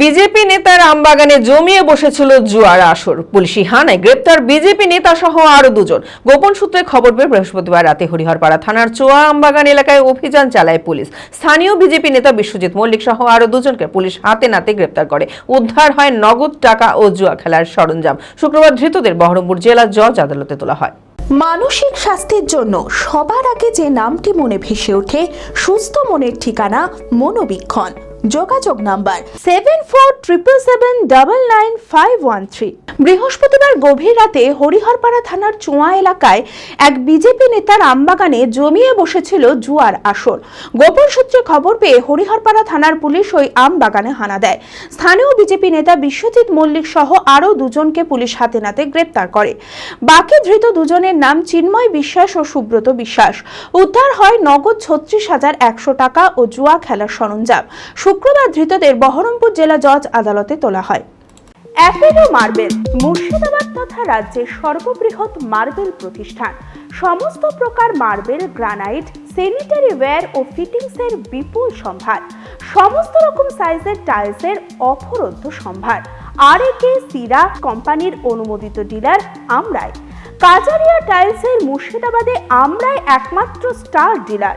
BJP নেতার আমবাগানে জমিয়ে বসেছিল জুয়ার আসর। পুলিশি হানায় গ্রেপ্তার বিজেপি নেতা সহ আরও দুজন। গোপন সূত্রে খবর পেয়ে বৃহস্পতিবার রাতে হরিহরপাড়া থানার চোয়া আমবাগান এলাকায় অভিযান চালায় পুলিশ। স্থানীয় বিজেপি নেতা বিশ্বজিৎ মল্লিক সহ আরও দুজনকে পুলিশ হাতে নাতে গ্রেপ্তার করে। উদ্ধার হয় নগদ টাকা ও জুয়া খেলার সরঞ্জাম। শুক্রবার ধৃতদের বহরমপুর জেলা জজ আদালতে তোলা হয়। মানসিক স্বাস্থ্যের জন্য সবার আগে যে নামটি মনে ভেসে ওঠে, সুস্থ মনের ঠিকানা মনোবীক্ষণ। যোগাযোগ number seven four triple seven double nine five one three বৃহস্পতিবার গভীর রাতে হরিহরপাড়া থানার চোয়া এলাকায় এক বিজেপি নেতার আমবাগানে জমিয়ে বসেছিল জুয়ার আসর। গোপন সূত্রে খবর পেয়ে হরিহরপাড়া থানার পুলিশ ওই আম বাগানে হানা দেয়। স্থানীয় বিজেপি নেতা বিশ্বজিৎ মল্লিক সহ আরও দুজনকে পুলিশ হাতে নাতে গ্রেপ্তার করে। বাকি ধৃত দুজনের নাম চিন্ময় বিশ্বাস ও সুব্রত বিশ্বাস। উদ্ধার হয় নগদ ছত্রিশ হাজার একশো টাকা ও জুয়া খেলার সরঞ্জাম। শুক্রবার ধৃতদের বহরমপুর জেলা জজ আদালতে তোলা হয়। অ্যাপেলো মার্বেল, মুর্শিদাবাদ তথা রাজ্যের সর্ববৃহৎ মার্বেল প্রতিষ্ঠান। সমস্ত প্রকার মার্বেল, গ্রানাইট স্যানিটারি ওয়্যার ও ফিটিংসের বিপুল সম্ভার। সমস্ত রকম সাইজের টাইলসের অফরন্ত সম্ভার। আর একে সিরা কোম্পানির অনুমোদিত ডিলার আমরাই। কাজারিয়া টাইলসের মুর্শিদাবাদে আমরাই একমাত্র স্টার ডিলার